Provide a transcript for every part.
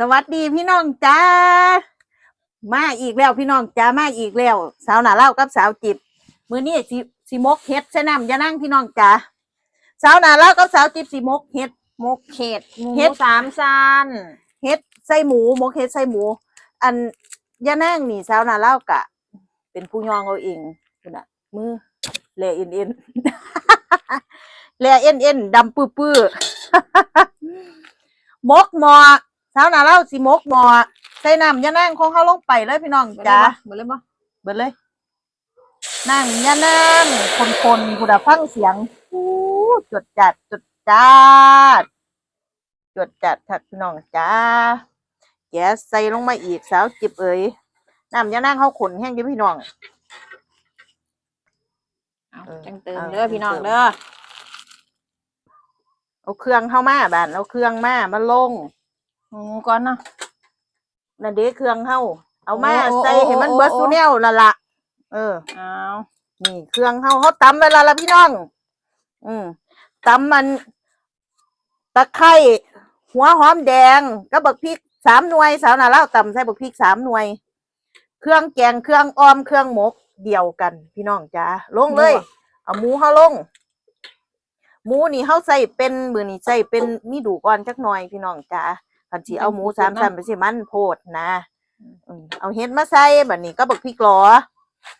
สวัสดีพี่น้องจ้ามาอีกแล้วพี่น้องจ้ามาอีกแล้ว สาวหนาเล่ากับสาวจิบมือนี้สิสิมกเฮ็ดใส่น้ำอยานั่งพี่น้องจ้าสาวหนาเล่ากับสาวจิบสิมกเฮ็ดมกเห็ดหมูเห็ดสามชั้นเฮ็ดใส่หมูมกเฮ็ดใส่หมู อันอยานั่งนี่สาวหนาเล่ากะ เป็นผู้ยองเอาเองคุณน่ะมือแหล่เอ็นเอ็นแหล่เอ็นเอ็นดำปื้อปื้อมกหมอ สาวหนาเล่าสิมกหมอใส่น้ำอยานั่งของเขาลงไปเลยพี่น้องเบิดจ้าเลยบ่เบิดเลยบ่เบิดเลยนั่งอย่านั่งคนคนๆกูดาฟังเสียงอู้จดจัดจดจัดจดจัดค่ะพี่น้องจ้าแกะใส่ลงมาอีกสาวจิบเอ๋ยน้ำอย่านั่งเขาขนแห้งเดิพี่น้องเอาเออจังเติมเอาเด้อพี่น้องจังเติมเด้อเอาเครื่องเข้ามาบานเอาเครื่องมามาลง หมูก่อนเนาะนั่นเด้เครื่องเข้าเอามาโอ้โอ้ใส่ให้มันโอ้โอ้ เบิร์ซูเนลละละเออ เอานี่เครื่องเฮาเขาตำเวลาละพี่น้อง อืมตำมันตะไคร้หัวหอมแดงก็บักพริกสามหน่วยสาวนาเล่าวตำใส่บักพริกสามหน่วย เครื่องแกงเครื่องออมเครื่องหมกเดียวกัน พี่น้องจ้าลงเลย เอาหมูเฮาลง หมูนี่เฮาใส่เป็นมือนี่ใส่เป็นมีดูก่อนจักหน่อยพี่น้องจ้า คันสิเอาหมูสามสันไปสิมันโพดนะอืมเอาเห็ดมาใส่บัดนี้ก็บักพริกหลอ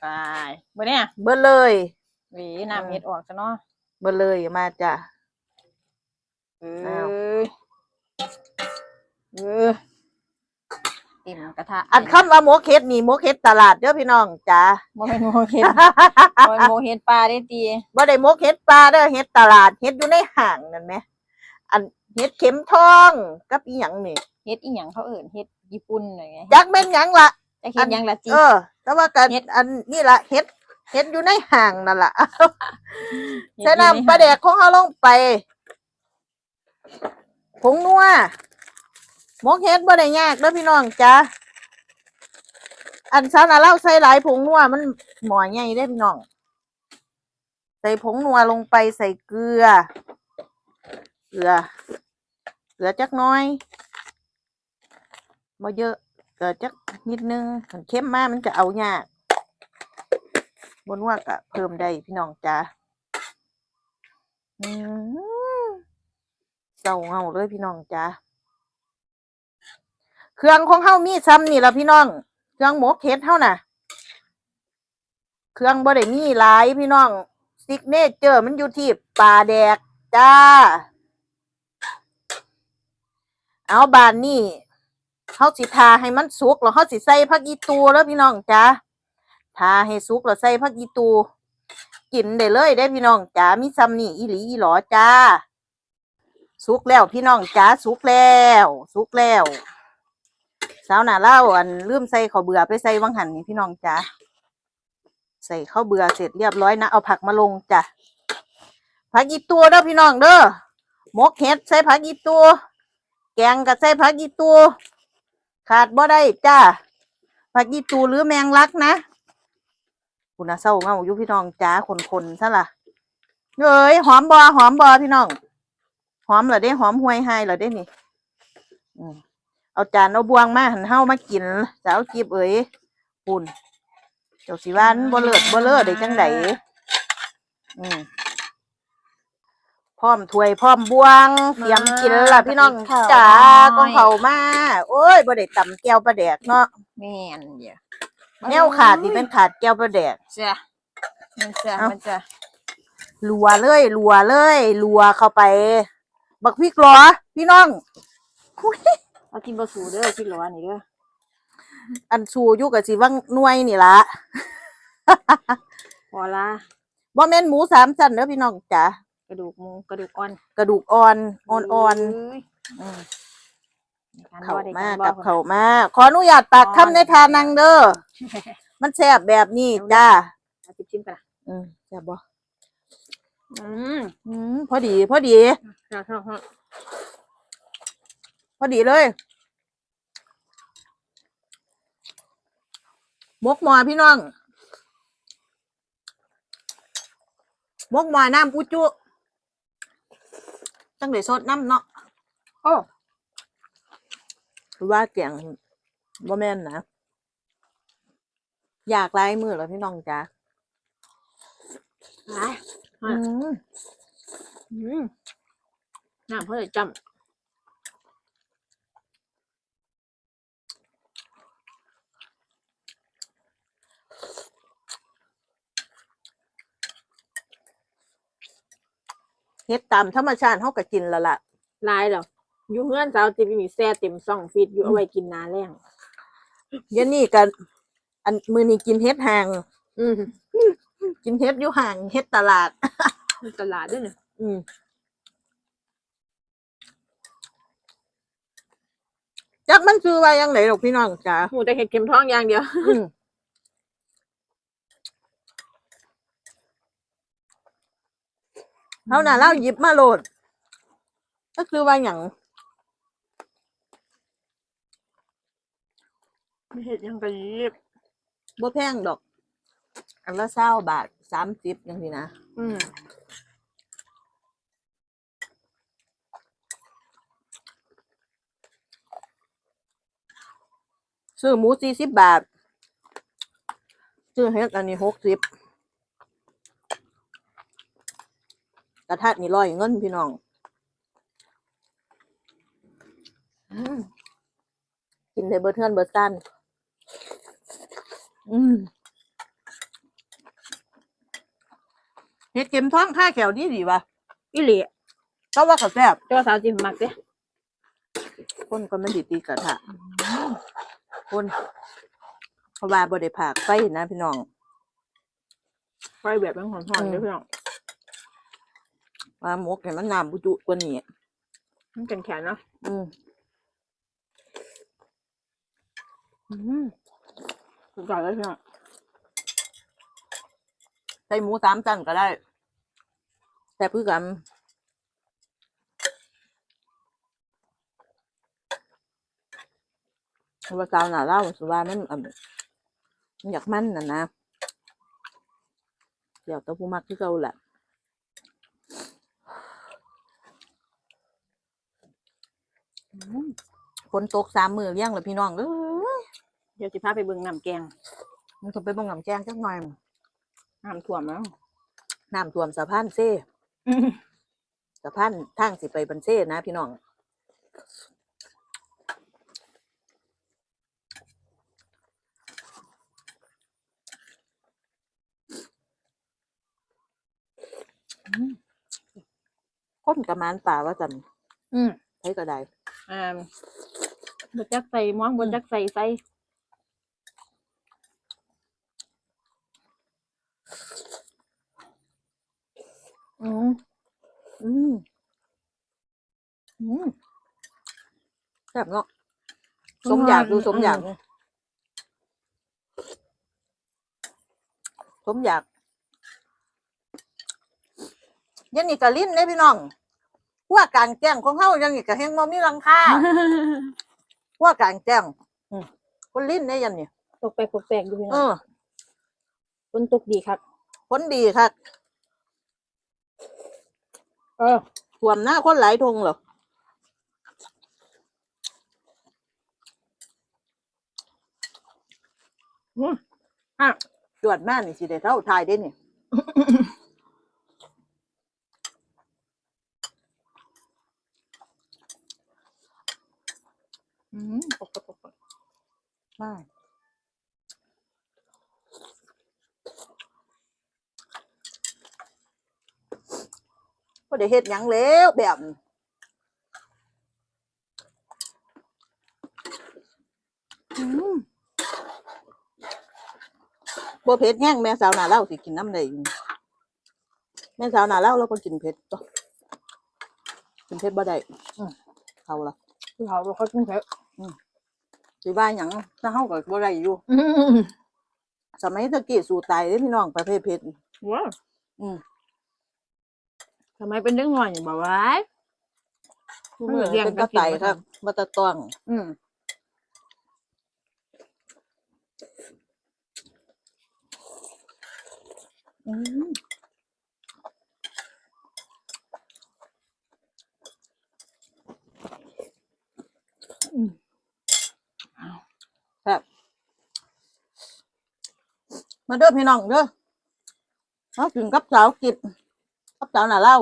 ไปเบ่เนี่ยเบิ่เลย หวีน้ำเห็ดออกซะเนาะเบิ่เลยมาจ้ะ เอ้อ้าวยเออติ่มกระทะอันคำว่าหมกเฮ็ดนี่หมกเฮ็ดตลาดเด้อพี่น้องจ้าบ่เป็นโมเห็ด บ่เป็นโมเห็ดปลาได้ตีบ่ได้หมกเฮ็ดปลาเด้อเฮ็ดตลาดเฮ็ดอยู่ในห้างนั่นแหม อันเฮ็ดเข็มทองกับอีหยังนี่เห็ดอีหยังเขาเอิ่นเห็ดญี่ปุ่นหน่อยไงจักแม่นหยังล่ะจะเห็ดหยังละจี เออ แต่ว่ากันเฮ็ด อันนี่ล่ะเฮ็ดเฮ็ดอยู่ในห้างนั่นล่ะเฮ็ดใส่น้ำปลาแดกของเฮาลงไปผงนัวหมกเฮ็ดบ่ได้ยากเด้อพี่น้องจ้าอันซาวนาเล่าใส่หลายผงนัวมันหมอใหญ่เด้อพี่น้อง ใส่ผงนัวลงไปใส่เกลือ เกลือ เกลือจักน้อยบ่เยอะ เกลือจักนิดนึงขันเข้มมากมันจะเอายากบนว่าก็เพิ่มได้พี่น้องจ้าอืมเศร้าเงาเลยพี่น้องจ้าเครื่องของเฮามีซ้ำนี่ละพี่น้อง เครื่องหมกเฮ็ดเฮาน่ะ เครื่องบ่ได้มีหลายพี่น้องซิกเนเจอร์มันอยู่ที่ปลาแดกจ้า เอาบานนี่เฮาสิทาให้มันสุกแล้วเฮาสิใส่ผักอีตูแล้วพี่น้องจ้าทาให้สุกแล้วใส่ผักอีตูกินได้เลยได้พี่น้องจ้ามีซ้ำนี่อีหลีอีหลอจ้าสุกแล้วพี่น้องจ้าสุกแล้วสุกแล้วสาวหน้าเล่าอันลืมใส่ข้าวเบื่อไปใส่วังหันนี่พี่น้องจ้าใส่ข้าวเบื่อเสร็จเรียบร้อยนะเอาผักมาลงจ้ะผักอีตัวเด้อพี่น้องเด้อหมกเห็ดใส่ผักอีตัว แกงกับใส่ผักอีตัวขาดบ่ได้จ้าผักอีตูหรือแมงลักนะคุณน่ะเศร้าเงาอยู่พี่น้องจ้าคนๆซะล่ะเอ้ยหอมบอหอมบอพี่น้องหอมเหรอเด้หอมห่วยไฮเหรอเด้นี่เอาจานเอาบวงมาหันเฮามากินสาวจีบเอ๋ยปุ่นเจ้าสิวันบ่เลิศบ่เลิศได้จังไดอืม พร้อมถ้วยพร้อมบวงเตรียมกินล่ะพี่น้องจ๋าก็เข้ามาโอ้ยบ่ได้ตำแก้วปลาแดกเนาะแม่นเดี๋ยวแนวขาดนี่เป็นขาดแก้วปลาแดกจ้ะมันจะเอ้ามันจะลัวเลยลัวเลยลัวเข้าไป บักพริกหรอพี่น้องอุ๊ยเอากินบะสูเด้อคิดร้อนนี่เด้ออันสูอยู่กับสิว่างหน่วยนี่ละพอละบ่แม่นหมูสามชั้นเด้อพี่น้องจ๋า กระดูกหมูกระดูกอ่อนกระดูกอ่อนอ่อนอ่อนเยๆอืมในกรเข้าบ่ได้มาบ่กับคนเข้ามาขออนุญาตตักคำในทานังเด้อมันแซ่บแบบนี้จ้าเอาจิบชิมกันละอืมแซ่บบ่อืมอืมพอดี พอดีครับครับครับพอดีเลยมกหมอพี่น้องมกหมอน้ำอุจุ จังเลยสดน้ำเนาะโอ้คือว่าแกงบ่แม่นนะ อยากไล่มือแล้วพี่น้องจ้าไปอืมอืมน้ำเขาจะ เฮ็ดตามธรรมชาติเฮาก็กินแล้วล่ะำลายแล้วอยู่เพื่อนสาวจะมีแซ่เต็มซ่องฟีดอยู่เอาไว้กินนาแรงเดี๋ยวนี้ก็อันมื้อนี้กินเฮ็ดห่าง อืมกินเฮ็ดอยู่ห่างเฮ็ดตลาดมีตลาดด้วยเนี่ยอืมจักมันคือว่ายังไงหรอกพี่น้องจ๋า หมูแต่เห็ดเข็มท้องอย่างเดียว อืม เท่านั้นเราหยิบมาโหลด ก็คือว่าอย่างไม่เห็ดยังกระยิบบ่แพงดอก อันละเศร้าบาทสามสิบยังสินะอืมซื้อหมูสี่สิบบาทซื้อเฮ็ดอันนี้หกสิบ กระทะนี่ร้อยเงินพี่น้องอืมกินได้เบิดเทือนเบิดสั้นอืมเฮ็ดเข็มท้องค่าแขวดีดีวะอีหลีก็ว่าเขาแซ่บเจ้าสาวจิมมักเด้คนก็มันดีตีกระทะคนเพราะว่าบ่ได้ผากไฟนะพี่น้องไฟแบบเป็นหอนๆเด้วยพี่น้อง ว่าหมกให้มันน้ำบุจุกว่านี้มันแข็งแข็งๆเนาะอืมอืมสุดยอดเลยพี่น้องใส่หมูสามชั้นก็ได้ แต่เพื่อกันเพราะว่าสาวหน้าเล่าสุว่ามันอะมันอยากมันน่ะนะเดี๋ยวแตัวผู้มักที่เก่าแหละอืมฝ นตกสามมือเลี้ยงเลยพี่น้องเอ้ยเดี๋ยวสิพาไปเบิ่งน้ำแกงมันจะไปบ่งน้ำแจ้งจักหน่อยน้ำท่วมแล้วน้ำท่วมสะพานเซ่สะพานทางสิไปบันเซ่นะพี่น้องคนกับมานป่าว่าจันอืมใช้ก็ได้อ่า บดจักใส่ม้องบดจักใส่ใส่อืมอืมอืมแซ่บเนาะสมอยากดูสมอยากสมอยากยันนี่กะลิ้นเด้พี่น้องพวกกลางแจ้งของเฮายังนี่กะแฮงบ่มีหลังคาพ วกกลางแจ้งอืม คนลิ้นได้ยันนี่ตกไปตกแตกดูพี่เอน้องอฝนตกดีครับ ผลดีครับเออท่วมหน้าคนหลายทงเหรออืมอะ จวดมากนี่สิได้เท่าทายได้นี่ อืมตกตกตกตก มากก็ได้เฮ็ดหยังแล้วแบบนี้อืมบ่เผ็ดแห้งแม่สาวหนาเล่าสิกินน้ำได้อยู่แม่สาวหนาเล่าเราก็กินเผ็ดตัวกินเผ็ดบ่ได้อืมเขาละพี่เขาบอกเขากินเผ็ด สิว่าหยังถ้าเฮาก็บ่ได้อยู่ อืมสมัยตะกี้สู่ตายเด้พี่น้องประเภทเผ็ดว้าวอืมทำไมเป็นเรื่องหน่อยอย่างบอกว่าผู้มันมืเหมืออนเลี้ยงเป็นก็ตะกินไตมาครับบ่ตะต้อง อืมอืม มาเด้อพี่น้องเด้อมาถึงกับสาวกิจกับสาวหน่าเล่า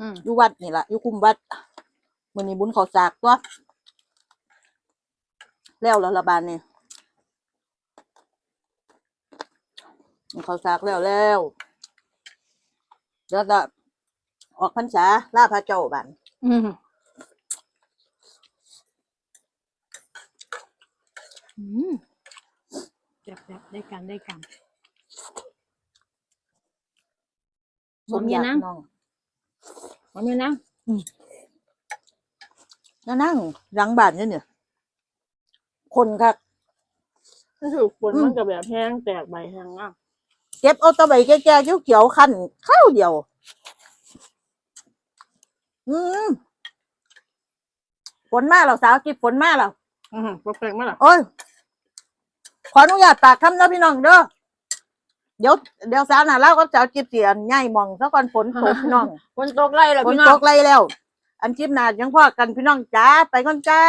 อืมอยู่วัดนี่แหละอยู่คุมวัดมื้อนี้บุญเขาสากตัวแล้วแล้วละบานนี่บุญเขาสากแล้วแล้วเดี๋ยวจะออกพรรษาลาพระเจ้าบันอืมอืมแซ่บๆได้กันได้กัน สมอยากนะน้องพร้อมเลยนะนั่นนั่งหลังบ้านนี่เนี่ย คนครับรู้สึกฝนอืมมันก็แบบแห้งแตกใบแห้งอะเก็บเอาตะไบแก่ๆเขียวๆคันข้าวเดียว อืมฝนมาแล้วสาวกิบฝนมาแล้วอืมแปลกๆมากล่ะโอ้ย ขออนุญาตตากคำนะพี่น้องเด้อ เดี๋ยวเดี๋ยวสาวหน่าเล่าก็สาวกิบเสียนง่ายมองซะก่อนฝนตกพี่น้องฝนตกไล่แล้วฝนพี่น้ตองกไรแล้ว อันคลิปหน้ายังพ่อกันพี่น้องจ้าไปก่อนจ้า